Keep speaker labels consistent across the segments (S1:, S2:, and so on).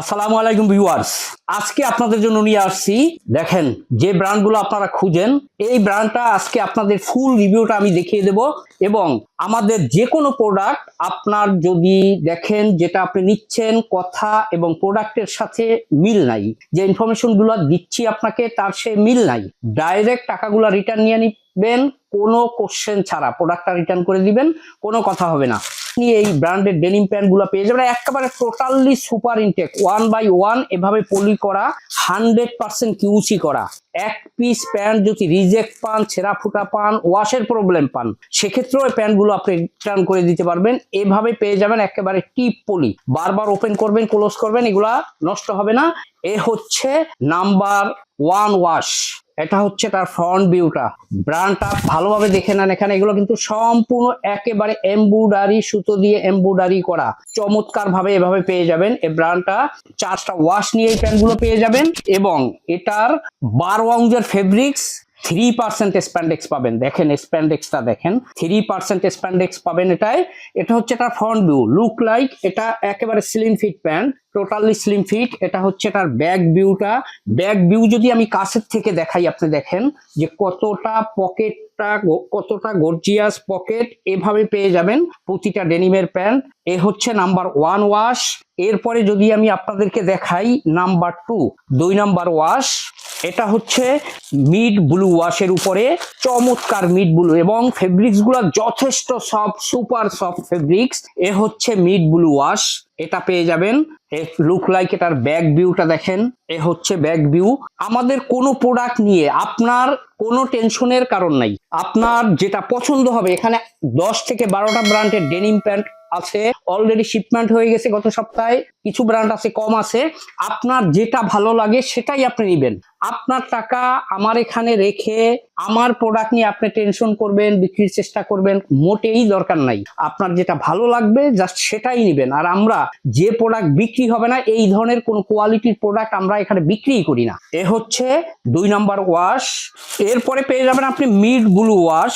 S1: আসসালামু আলাইকুম ভিউয়ার্স। আজকে আপনাদের জন্য নিয়ে আসছি, দেখেন যে ব্র্যান্ডগুলো আপনারা খুঁজেন, এই ব্র্যান্ডটা আজকে আপনাদের ফুল রিভিউটা আমি দেখিয়ে দেব এবং আমাদের যে কোনো প্রোডাক্ট আপনার যদি দেখেন যেটা আপনি নিচ্ছেন কথা এবং প্রোডাক্টের সাথে মিল নাই, যে ইনফরমেশনগুলো দিচ্ছি আপনাকে তার সে মিল নাই ডাইরেক্ট টাকাগুলো রিটার্ন নিয়ে নিবেন, কোনো কোশ্চেন ছাড়া প্রোডাক্টটা রিটার্ন করে দিবেন, কোনো কথা হবে না। আপনি এই ব্র্যান্ডের ডেনিম প্যান্টগুলো পেয়ে যাবেন। একেবারে totally super intact one by one এভাবে পলি করা হান্ড্রেড পার্সেন্ট কিউসি করা। এক পিস প্যান্ট যদি রিজেক্ট পান, ছেঁড়া ফুটা পান ওয়াশের প্রবলেম পান, সেক্ষেত্রেও এই প্যান্টগুলো আপনি রিটার্ন করে দিতে পারবেন। এভাবে পেয়ে যাবেন একেবারে টিপ পলি বারবার ওপেন করবেন ক্লোজ করবেন, এগুলা নষ্ট হবে না। এ হচ্ছে নাম্বার ওয়ান ওয়াশ। এটা হচ্ছে তার ফ্রন্ট ভিউটা ব্র্যান্ডটা ভালোভাবে দেখে নেন এখানে। এগুলো কিন্তু সম্পূর্ণ একেবারে এমব্রয়ডারি সুতো দিয়ে এমব্রয়ডারি করা। চমৎকার ভাবে এভাবে পেয়ে যাবেন। এই ব্র্যান্ডটা চারটা ওয়াশ নিয়ে এই প্যান্টগুলো পেয়ে যাবেন এবং এটার বারো অংশের ফেব্রিক্স থ্রি পার্সেন্ট স্প্যান্ডেক্স পাবেন। দেখেন স্প্যান্ডেক্সটা দেখেন। থ্রি পার্সেন্ট স্প্যান্ডেক্স পাবেন এটাই এটা হচ্ছে তার ফ্রন্ট ভিউ লুক লাইক এটা একেবারে slim fit pant totally slim fit এটা হচ্ছে তার ব্যাক ভিউটা ব্যাক ভিউ যদি আমি কাছের থেকে দেখাই, আপনি দেখেন যে কতটা পকেটটা কতটা গর্জিয়াস পকেট এভাবে পেয়ে যাবেন প্রতিটা ডেনিমের প্যান্ট। এ হচ্ছে নাম্বার ওয়ান ওয়াশ এরপরে যদি আমি আপনাদেরকে দেখাই, নাম্বার টু দুই নাম্বার ওয়াশ এটা হচ্ছে মিড ব্লু ওয়াশের উপরে, চমৎকার মিড ব্লু এবং ফেব্রিক্সগুলো যথেষ্ট সফট সুপার সফট ফেব্রিক্স এ হচ্ছে মিড ব্লু ওয়াশ এটা পেয়ে যাবেন। লুক লাইক এটার ব্যাক ভিউটা দেখেন। এ হচ্ছে ব্যাক ভিউ আমাদের কোনো প্রোডাক্ট নিয়ে আপনার কোনো টেনশনের কারণ নাই। আপনার যেটা পছন্দ হবে, এখানে দশ থেকে বারোটা ব্র্যান্ডের ডেনিম প্যান্ট আছে। অলরেডি শিপমেন্ট হয়ে গেছে গত সপ্তাহে। কিছু ব্র্যান্ড আছে, কম আছে। আপনার যেটা ভালো লাগে সেটাই আপনি নেবেন। আপনার টাকা আমার এখানে রেখে আমার প্রোডাক্ট নিয়ে আপনি টেনশন করবেন, বিক্রির চেষ্টা করবেন, মোটেই দরকার নাই। আপনার যেটা ভালো লাগবে জাস্ট সেটাই নেবেন। আর আমরা যে প্রোডাক্ট বিক্রি হবে না, এই ধরনের কোনো কোয়ালিটির প্রোডাক্ট আমরা এখানে বিক্রি করি না। এ হচ্ছে দুই নাম্বার ওয়াশ এরপরে পেয়ে যাবেন আপনি মিড ব্লু ওয়াশ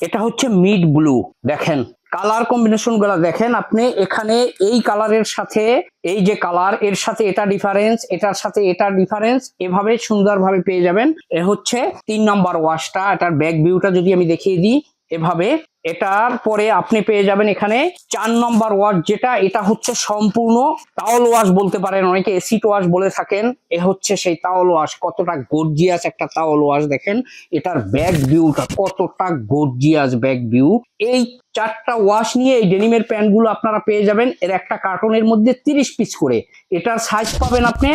S1: এটা হচ্ছে মিড ব্লু দেখেন। কালার কম্বিনেশনগুলা দেখেন আপনি, এখানে এই কালারের সাথে, এই যে কালারের সাথে এটা ডিফারেন্স এটার সাথে এটা ডিফারেন্স এভাবে সুন্দরভাবে পেয়ে যাবেন। এ হচ্ছে তিন নম্বর ওয়াশটা এটার ব্যাক ভিউটা যদি আমি দেখিয়ে দিই, এভাবে এটার পরে আপনি পেয়ে যাবেন এখানে চার নম্বর ওয়াশ যেটা এটা হচ্ছে সম্পূর্ণ তাওল ওয়াশ বলতে পারেন। অনেকে এসিড ওয়াশ বলে থাকেন। এ হচ্ছে সেই তাওল ওয়াশ কতটা গর্জিয়াস একটা তাওল ওয়াশ দেখেন। এটার ব্যাক ভিউটা কতটা গর্জিয়াস ব্যাক ভিউ এই চারটা ওয়াশ নিয়ে এই ডেনিমের প্যান্টগুলো আপনারা পেয়ে যাবেন। এর একটা কার্টনের মধ্যে তিরিশ পিস করে। এটার সাইজ পাবেন আপনি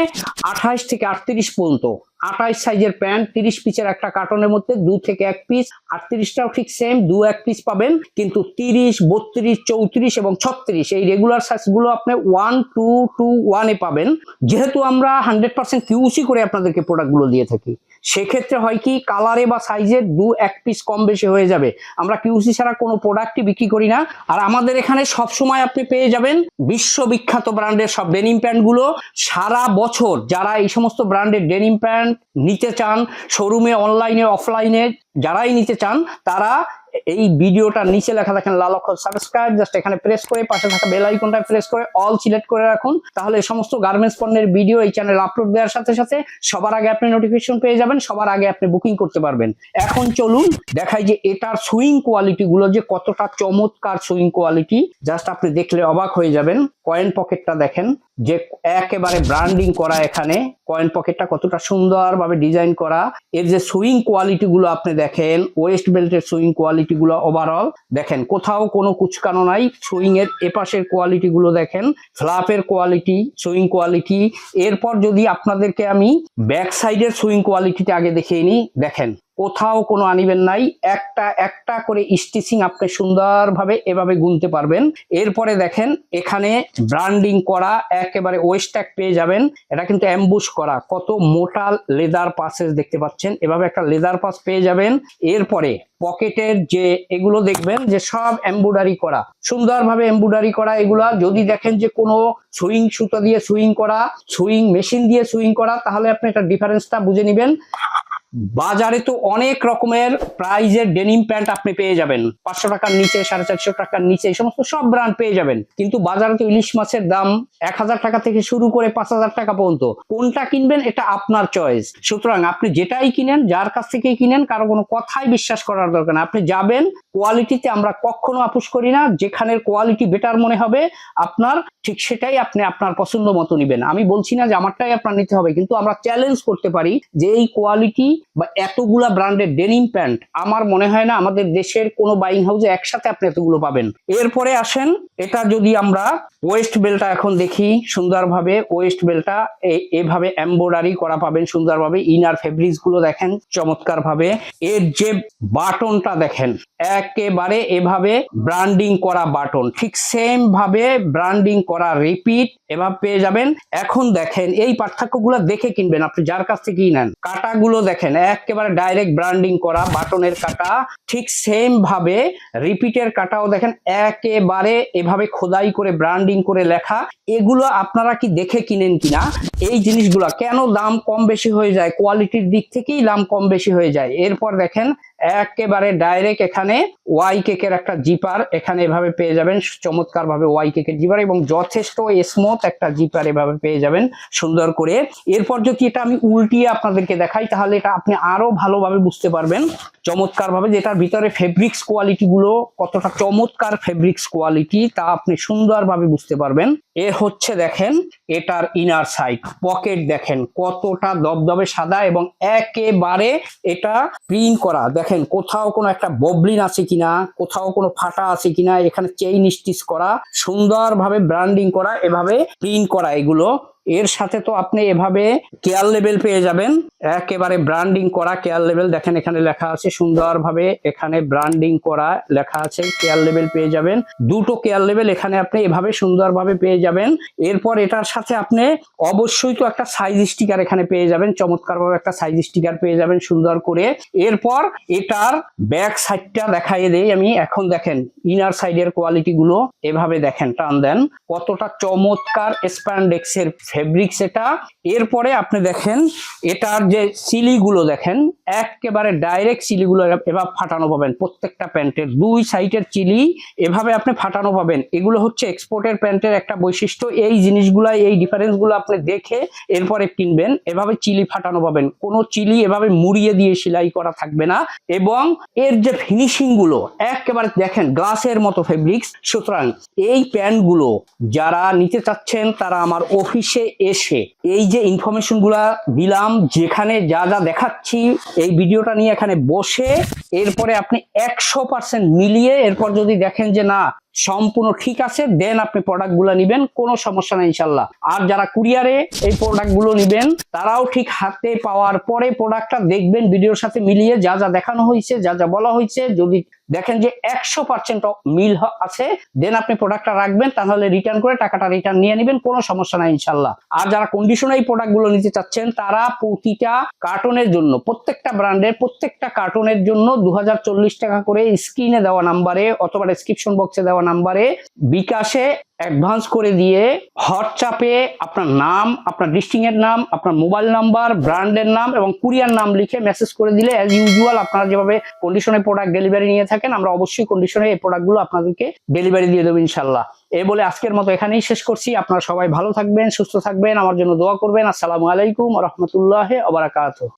S1: আঠাশ থেকে আটত্রিশ পর্যন্ত। আঠাইশ সাইজের প্যান্ট, তিরিশ পিসের একটা কার্টনের মধ্যে দু থেকে এক পিস আটত্রিশটাও ঠিক সেম দু এক পিস পাবেন কিন্তু তিরিশ, বত্রিশ, চৌত্রিশ এবং ছত্রিশ এই রেগুলার সাইজগুলো আপনি ওয়ান টু টু ওয়ানে পাবেন। যেহেতু আমরা হান্ড্রেড পার্সেন্ট কিউসি করে আপনাদেরকে প্রোডাক্টগুলো দিয়ে থাকি, সেক্ষেত্রে হয় কি কালারে বা সাইজে দু, এক পিস কম বেশি হয়ে যাবে। আমরা কিউসি ছাড়া কোনো প্রোডাক্টই বিক্রি করি না। আর আমাদের এখানে সব সময় আপনি পেয়ে যাবেন বিশ্ববিখ্যাত ব্র্যান্ডের সব ডেনিম প্যান্টগুলো সারা বছর যারা এই সমস্ত ব্র্যান্ডের ডেনিম প্যান্ট নিতে চান শোরুমে অনলাইনে অফলাইনে যারাই নিতে চান, তারা এই ভিডিওটার নিচে লেখা দেখেন লাল অক্ষর সাবস্ক্রাইব জাস্ট এখানে প্রেস করে, পাশে থাকা বেল আইকনটা প্রেস করে অল সিলেক্ট করে রাখুন। তাহলে সমস্ত গার্মেন্টস পণ্যের ভিডিও এই চ্যানেল আপলোড দেওয়ার সাথে সাথে সবার আগে আপনি নোটিফিকেশন পেয়ে যাবেন, সবার আগে আপনি বুকিং করতে পারবেন। এখন চলুন দেখাই যে এটার সুইং কোয়ালিটি গুলো যে কতটা চমৎকার সুইং কোয়ালিটি জাস্ট আপনি দেখলে অবাক হয়ে যাবেন। কয়েন পকেটটা দেখেন। যে একেবারে ব্র্যান্ডিং করা এখানে কয়েন পকেটটা কতটা সুন্দরভাবে ডিজাইন করা, এর যে সুইং কোয়ালিটি গুলো আপনি দেখেন ওয়েস্ট বেল্টের সুইং কোয়ালিটি গুলো ওভারঅল দেখেন, কোথাও কোনো কুচকানো নাই সুইং এর এপাশের কোয়ালিটি গুলো দেখেন ফ্লাপের কোয়ালিটি সুইং কোয়ালিটি এরপর যদি আপনাদেরকে আমি ব্যাক সাইডের সুইং কোয়ালিটিটা আগে দেখিয়ে নিই, দেখেন কোথাও কোনো আনিবেন নাই, একটা একটা করে স্টিচিং আপনি সুন্দরভাবে এভাবে গুনতে পারবেন। এরপরে দেখেন, এখানে ব্র্যান্ডিং করা একেবারে ওয়েস্ট্যাক পেয়ে যাবেন। এটা কিন্তু অ্যাম্বুশ করা। কত মোটা লেদার পাসেস দেখতে পাচ্ছেন। এভাবে একটা লেদার পাস পেয়ে যাবেন। এরপরে পকেটের যে এগুলো দেখবেন যে সব এম্বুডারি করা। সুন্দরভাবে এম্বুডারি করা এগুলা। যদি দেখেন যে কোনো সুইং সুতো দিয়ে সুইং করা সুইং মেশিন দিয়ে সুইং করা, তাহলে আপনি এটা ডিফারেন্সটা বুঝে নেবেন। বাজারে তো অনেক রকমের প্রাইজের ডেনিম প্যান্ট আপনি পেয়ে যাবেন। পাঁচশো টাকার নিচে, সাড়ে চারশো টাকার নিচে, এই সমস্ত সব ব্র্যান্ড পেয়ে যাবেন। কিন্তু বাজারে তো ইলিশ মাছের দাম এক হাজার টাকা থেকে শুরু করে পাঁচ হাজার টাকা পর্যন্ত। কোনটা কিনবেন এটা আপনার চয়েস সুতরাং আপনি যেটাই কিনেন, যার কাছ থেকেই কিনেন, কারও কোনো কথাই বিশ্বাস করার দরকার না আপনি যাবেন কোয়ালিটিতে আমরা কখনো আপোষ করি না। যেখানের কোয়ালিটি বেটার মনে হবে, আপনার ঠিক সেটাই আপনি আপনার পছন্দ মতো নিবেন। আমি বলছি না যে আমারটাই আপনার নিতে হবে, কিন্তু আমরা চ্যালেঞ্জ করতে পারি যে এই কোয়ালিটি বা এতগুলা ব্র্যান্ডের ডেনিম প্যান্ট আমার মনে হয় না আমাদের দেশের কোনো বাইং হাউসে একসাথে আপনি এতগুলো পাবেন। এরপরে আসেন, এটা যদি আমরা ওয়েস্ট বেলটা এখন দেখি, সুন্দরভাবে ওয়েস্ট বেলটা এভাবে এমব্রয়ডারি করা পাবেন সুন্দরভাবে ইনার ফেব্রিক্সগুলো দেখেন চমৎকার ভাবে এর যে বাটনটা দেখেন, একেবারে এভাবে ব্র্যান্ডিং করা বাটন ঠিক সেম ভাবে ব্র্যান্ডিং করা রিপিট এভাবে পেয়ে যাবেন। এখন দেখেন, এই পার্থক্যগুলো দেখে কিনবেন, আপনি যার কাছ থেকেই নেন। কাটাগুলো দেখেন একেবারে ডাইরেক্ট ব্র্যান্ডিং করা, বাটনের কাটা, ঠিক সেম ভাবে রিপিটের কাটাও দেখেন, একেবারে এভাবে খোদাই করে ব্রান্ডিং করে লেখা। এগুলো আপনারা কি দেখে কিনেন কিনা? এই জিনিসগুলো কেন দাম কম বেশি হয়ে যায়? কোয়ালিটির দিক থেকেই দাম কম বেশি হয়ে যায়। এরপর দেখেন একেবারে ডাইরেক্ট এখানে ওয়াই কেকের একটা জিপার এখানে এভাবে পেয়ে যাবেন। চমৎকার ভাবে ওয়াই কেকের জিপার এবং যথেষ্ট স্মুথ একটা জিপার এভাবে পেয়ে যাবেন সুন্দর করে। এরপর যদি এটা আমি উল্টিয়ে আপনাদেরকে দেখাই, তাহলে এটা আপনি আরও ভালোভাবে বুঝতে পারবেন। চমৎকার ভাবে যেটার ভিতরে ফেব্রিক্স কোয়ালিটি গুলো কতটা চমৎকার ফেব্রিক্স কোয়ালিটি তা আপনি সুন্দরভাবে বুঝতে পারবেন। এ হচ্ছে দেখেন এটার ইনার সাইড পকেট দেখেন, কতটা দবদবে সাদা এবং একেবারে এটা প্রিন্ট করা। দেখেন, কোথাও কোনো একটা ববলিন আছে কিনা, কোথাও কোনো ফাটা আছে কিনা, এখানে চেইন স্টিচ করা, সুন্দরভাবে ব্র্যান্ডিং করা, এভাবে প্রিন্ট করা এগুলো। এর সাথে তো আপনি এভাবে কেয়ার লেভেল পেয়ে যাবেন। একেবারে ব্র্যান্ডিং করা কেয়ার লেভেল দেখেন এখানে লেখা আছে, সুন্দরভাবে এখানে ব্র্যান্ডিং করা লেখা আছে কেয়ার লেভেল পেয়ে যাবেন। দুটো কেয়ার লেভেল এখানে আপনি এভাবে সুন্দরভাবে পেয়ে যাবেন। এরপর এটার সাথে আপনি অবশ্যই তো একটা সাইজ স্টিকার এখানে পেয়ে যাবেন, চমৎকারভাবে একটা সাইজ স্টিকার পেয়ে যাবেন সুন্দর করে। এরপর এটার ব্যাক সাইডটা দেখাই দেই আমি। এখন দেখেন ইনার সাইডের কোয়ালিটি গুলো এভাবে দেখেন, টান দেন। কতটা চমৎকার স্প্যান্ডেক্সের ফেব্রিক্স এটা। এরপরে আপনি দেখেন, এটার যে সিলিগুলো দেখেন, একেবারে ডাইরেক্ট সিলিগুলো এভাবে ফাটানো পাবেন। প্রত্যেকটা প্যান্টের দুই সাইডের চিলি এভাবে আপনি ফাটানো পাবেন। এগুলো হচ্ছে এক্সপোর্টের প্যান্টের একটা বৈশিষ্ট্য। এই জিনিসগুলো এই ডিফারেন্সগুলো আপনি দেখে এরপরে কিনবেন। এভাবে চিলি ফাটানো পাবেন। কোনো চিলি এভাবে মুড়িয়ে দিয়ে সেলাই করা থাকবে না। এবং এর যে ফিনিশিংগুলো একেবারে দেখেন গ্লাসের মতো ফেব্রিক্স সুতরাং এই প্যান্টগুলো যারা নিতে চাচ্ছেন, তারা আমার অফিসে এসে এই যে ইনফরমেশনগুলা দিলাম, যেখানে যা যা দেখাচ্ছি, এই ভিডিওটা নিয়ে এখানে বসে এরপরে আপনি একশো পার্সেন্ট মিলিয়ে এরপর যদি দেখেন যে না, সম্পূর্ণ ঠিক আছে দেন আপনি প্রোডাক্টগুলো নিবেন, কোনো সমস্যা নেই ইনশাল্লাহ। আর যারা কুরিয়ারে এই প্রোডাক্টগুলো নিবেন, তারাও ঠিক হাতে পাওয়ার পরে প্রোডাক্টটা দেখবেন ভিডিওর সাথে মিলিয়ে যা যা দেখানো হয়েছে যা যা বলা হয়েছে যদি দেখেন যে একশো পার্সেন্ট মিল আছে দেন আপনি প্রোডাক্টটা রাখবেন, তাহলে রিটার্ন করে টাকাটা রিটার্ন নিয়ে নেবেন, কোনো সমস্যা নাই ইনশাল্লাহ। আর যারা কন্ডিশনে এই প্রোডাক্টগুলো নিতে চাচ্ছেন, তারা প্রতিটা কার্টনের জন্য, প্রত্যেকটা ব্র্যান্ডের প্রত্যেকটা কার্টনের জন্য দু হাজার চল্লিশ টাকা করে স্ক্রিনে দেওয়া নাম্বারে অথবা ডেসক্রিপশন বক্সে দেওয়া নাম্বারে বিকাশে অ্যাডভান্স করে দিয়ে হোয়াটসঅ্যাপে আপনার নাম, আপনার ডিস্ট্রিক্ট এর নাম, আপনার মোবাইল নাম্বার ব্র্যান্ডের নাম এবং কুরিয়ার নাম লিখে মেসেজ করে দিলে অ্যাজ ইউজুয়াল আপনারা যেভাবে কন্ডিশনে প্রোডাক্ট ডেলিভারি নিয়ে থাকেন, আমরা অবশ্যই কন্ডিশনে এই প্রোডাক্টগুলো আপনাদেরকে ডেলিভারি দিয়ে দেবো ইনশাল্লাহ এ বলে আজকের মতো এখানেই শেষ করছি। আপনারা সবাই ভালো থাকবেন, সুস্থ থাকবেন, আমার জন্য দোয়া করবেন। আসসালামু আলাইকুম রহমতুল্লাহ আবরাকাত